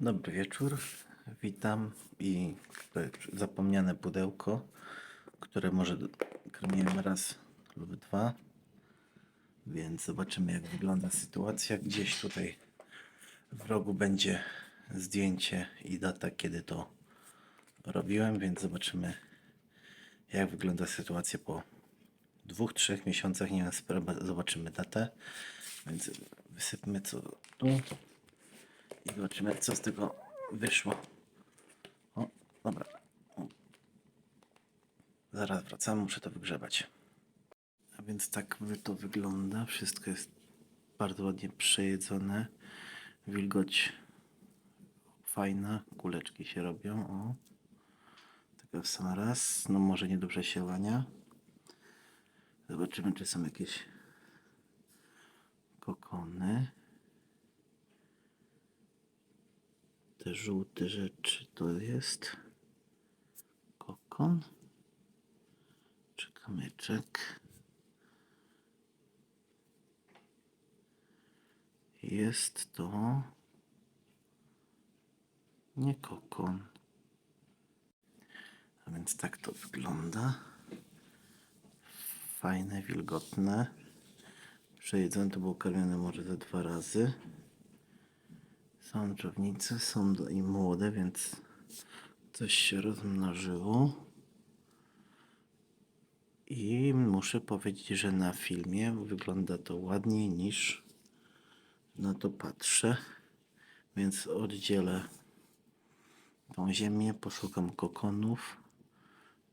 Dobry wieczór, witam i tutaj zapomniane pudełko, które może karmiłem raz lub dwa, więc zobaczymy jak wygląda sytuacja. Gdzieś tutaj w rogu będzie zdjęcie i data kiedy to robiłem, więc zobaczymy jak wygląda sytuacja po dwóch, trzech miesiącach, nie wiem, zobaczymy datę, więc wysypmy co tu i zobaczymy, co z tego wyszło. O, dobra. O. Zaraz wracam, muszę to wygrzebać. A więc tak to wygląda. Wszystko jest bardzo ładnie przejedzone. Wilgoć fajna. Kuleczki się robią. O. Taka w sam raz. No może nie do przesiewania. Zobaczymy, czy są jakieś kokony. Te żółte rzeczy to jest? Kokon. Czy kamyczek jest to nie kokon. A więc tak to wygląda. Fajne, wilgotne. Przejedzone to było karmione może ze dwa razy są dżownice, są do, i młode, więc coś się rozmnożyło. I muszę powiedzieć, że na filmie wygląda to ładniej niż na to patrzę. Więc oddzielę tą ziemię, poszukam kokonów.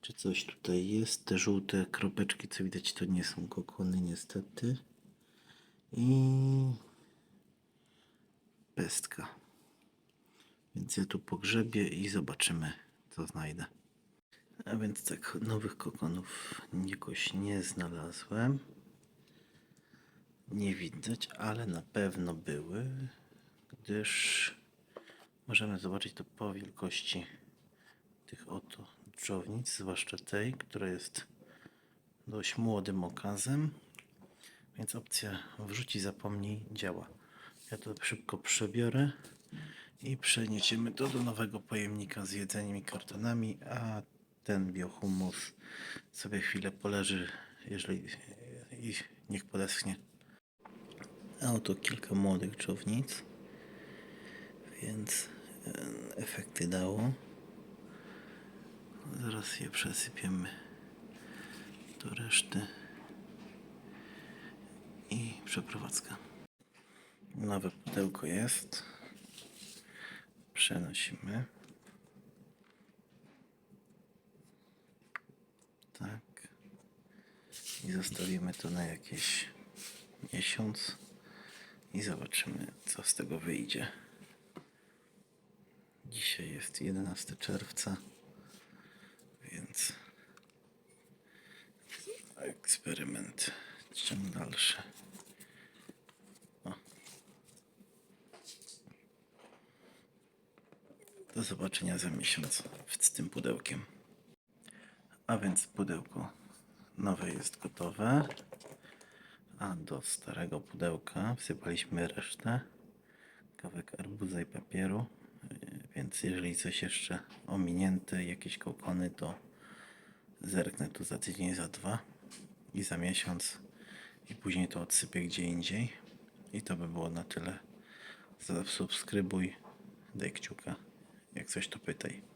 Czy coś tutaj jest? Te żółte kropeczki, co widać, to nie są kokony, niestety. I pestka. Więc ja tu pogrzebię i zobaczymy, co znajdę. A więc tak, nowych kokonów jakoś nie znalazłem. Nie widać, ale na pewno były, gdyż możemy zobaczyć to po wielkości tych oto dżownic, zwłaszcza tej, która jest dość młodym okazem. Więc opcja wrzuci zapomnij działa. Ja to szybko przebiorę i przeniesiemy to do nowego pojemnika z jedzeniem i kartonami, a ten biohumus sobie chwilę poleży, jeżeli i niech podeschnie. A oto kilka młodych dżownic, więc e, efekty dało. Zaraz je przesypiemy do reszty i przeprowadzka. Nowe pudełko jest. Przenosimy. Tak. I zostawimy to na jakiś miesiąc. I zobaczymy, co z tego wyjdzie. Dzisiaj jest 11 czerwca, Do zobaczenia za miesiąc z tym pudełkiem. A więc pudełko nowe jest gotowe. A do starego pudełka wsypaliśmy resztę. Kawałek arbuza i papieru. Yy, Więc jeżeli coś jeszcze ominięte, jakieś kokony, to zerknę tu za tydzień, za dwa i za miesiąc. I później to odsypię gdzie indziej. I to by było na tyle. Zasubskrybuj, daj kciuka. Jak coś to pytaj.